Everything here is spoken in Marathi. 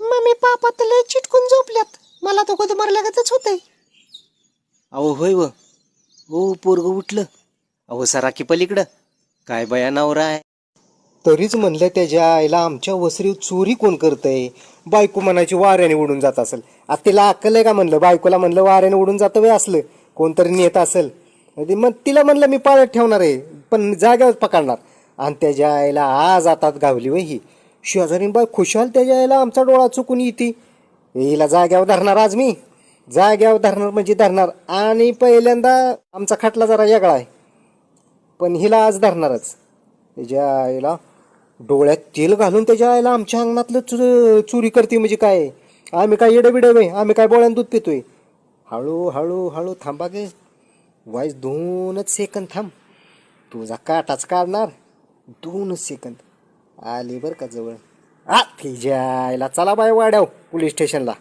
मम्मी पापा तर लय चिटकून झोपल्यात. मला तो कधी मारल्यागतच होतंय. अहो होय व. हो पोरग उठलं. अहो सरा की पलीकडं. काय बया नवरा आहे. तरीच म्हणलं त्याच्या आईला आमच्या वसरीव चोरी कोण करतय? बायको म्हणायची वाऱ्याने उडून जात असेल. आता तिला अक्कल आहे का म्हणलं? बायकोला म्हणलं वाऱ्याने उडून जातं वे असलं. कोणतरी नेत असेल. ती मग तिला म्हणलं मी पाळत ठेवणार आहे. पण जाग्यावर पकडणार. आणि त्याच्या आईला आज आतात गावली वय ही. शेजारी बाय खुशाल त्याच्या आईला आमचा डोळा चुकून येते. हिला जाग्यावर धरणार आज मी. जाग्यावर धरणार म्हणजे धरणार. आणि पहिल्यांदा आमचा खटला जरा वेगळा आहे. पण हिला आज धरणारच. त्याच्या आईला डोळ्यात तेल घालून त्याच्या आईला आमच्या अंगणातलं चु चोरी करते म्हणजे काय? आम्ही काय येडे बाई? आम्ही काय बोळ्यान दूध पितोय? हळू हळू हळू थांबा गे. वाईस दोनच सेकंद थांब. तुझा काटाच काढणार. दोनच सेकंद. आली बरं का जवळ. आ फिजायला चला बाय वाड्याव पोलीस स्टेशनला.